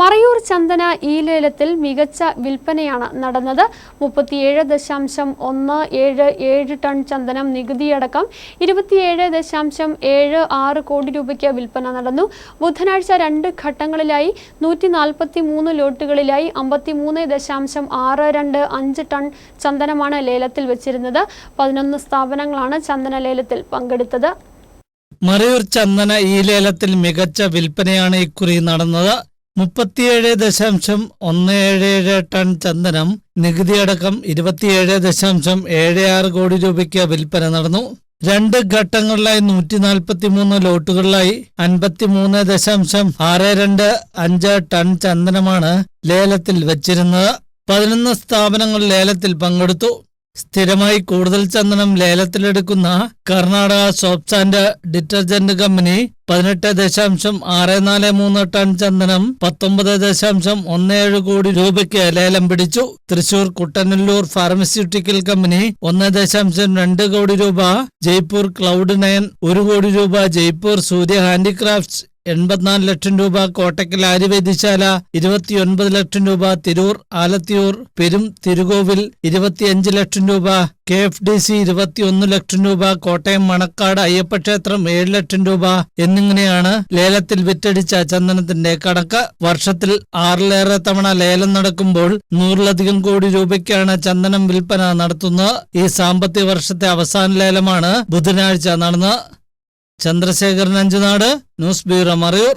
മറയൂർ ചന്ദന ഈ ലേലത്തിൽ മികച്ച വിൽപ്പനയാണ് നടന്നത്. മുപ്പത്തിയേഴ് ദശാംശം ഒന്ന് ഏഴ് ഏഴ് ടൺ ചന്ദനം നികുതിയടക്കം ഇരുപത്തിയേഴ് ദശാംശം ഏഴ് ആറ് കോടി രൂപയ്ക്ക് വിൽപ്പന നടന്നു. ബുധനാഴ്ച രണ്ട് ഘട്ടങ്ങളിലായി നൂറ്റി നാൽപ്പത്തി മൂന്ന് ലോട്ടുകളിലായി അമ്പത്തിമൂന്ന് ദശാംശം ആറ് രണ്ട് അഞ്ച് ടൺ ചന്ദനമാണ് ലേലത്തിൽ വെച്ചിരുന്നത്. പതിനൊന്ന് സ്ഥാപനങ്ങളാണ് ചന്ദന ലേലത്തിൽ പങ്കെടുത്തത്. മറയൂർ ചന്ദന ഈ ലേലത്തിൽ മികച്ച വിൽപ്പനയാണ് ഇക്കുറി നടന്നത്. മുപ്പത്തിയേഴ് ദശാംശം ഒന്ന് ഏഴ് ഏഴ് ടൺ ചന്ദനം നികുതിയടക്കം ഇരുപത്തിയേഴ് ദശാംശം ഏഴ് ആറ് കോടി രൂപയ്ക്ക് വിൽപ്പന നടന്നു. രണ്ട് ഘട്ടങ്ങളിലായി നൂറ്റി നാൽപ്പത്തി മൂന്ന് ലോട്ടുകളിലായി അൻപത്തിമൂന്ന് ദശാംശം ആറ് രണ്ട് അഞ്ച് ടൺ ചന്ദനമാണ് ലേലത്തിൽ വച്ചിരുന്നത്. പതിനൊന്ന് സ്ഥാപനങ്ങൾ ലേലത്തിൽ പങ്കെടുത്തു. സ്ഥിരമായി കൂടുതൽ ചന്ദനം ലേലത്തിലെടുക്കുന്ന Karnataka soaps and detergent company പതിനെട്ട് ദശാംശം ആറ് നാല് മൂന്ന് ടൺ ചന്ദനം പത്തൊമ്പത് ദശാംശം ഒന്ന് ഏഴ് കോടി രൂപയ്ക്ക് ലേലം പിടിച്ചു. തൃശൂർ കുട്ടനല്ലൂർ ഫാർമസ്യൂട്ടിക്കൽ കമ്പനി ഒന്ന് ദശാംശം രണ്ട് കോടി രൂപ ജയ്പൂർ ക്ലൗഡ് നയൻ ഒരു കോടി രൂപ ജയ്പൂർ സൂര്യ ഹാൻഡിക്രാഫ്റ്റ്സ് എൺപത്തിനാല് ലക്ഷം രൂപ കോട്ടക്കൽ ആര്യവൈദ്യശാല ഇരുപത്തിയൊൻപത് ലക്ഷം രൂപ തിരൂർ ആലത്തിയൂർ പെരും തിരുകോവിൽ ഇരുപത്തിയഞ്ച് ലക്ഷം രൂപ കെ എഫ് ഡി സി ഇരുപത്തിയൊന്ന് ലക്ഷം രൂപ കോട്ടയം മണക്കാട് അയ്യപ്പക്ഷേത്രം ഏഴ് ലക്ഷം രൂപ എന്നിങ്ങനെയാണ് ലേലത്തിൽ വിറ്റടിച്ച ചന്ദനത്തിന്റെ കണക്ക്. വർഷത്തിൽ ആറിലേറെ തവണ ലേലം നടക്കുമ്പോൾ നൂറിലധികം കോടി രൂപയ്ക്കാണ് ചന്ദനം വിൽപ്പന നടത്തുന്നത്. ഈ സാമ്പത്തിക വർഷത്തെ അവസാന ലേലമാണ് ബുധനാഴ്ച നടന്നത്. Chandrasekharan Anchunad news bureau Marayoor.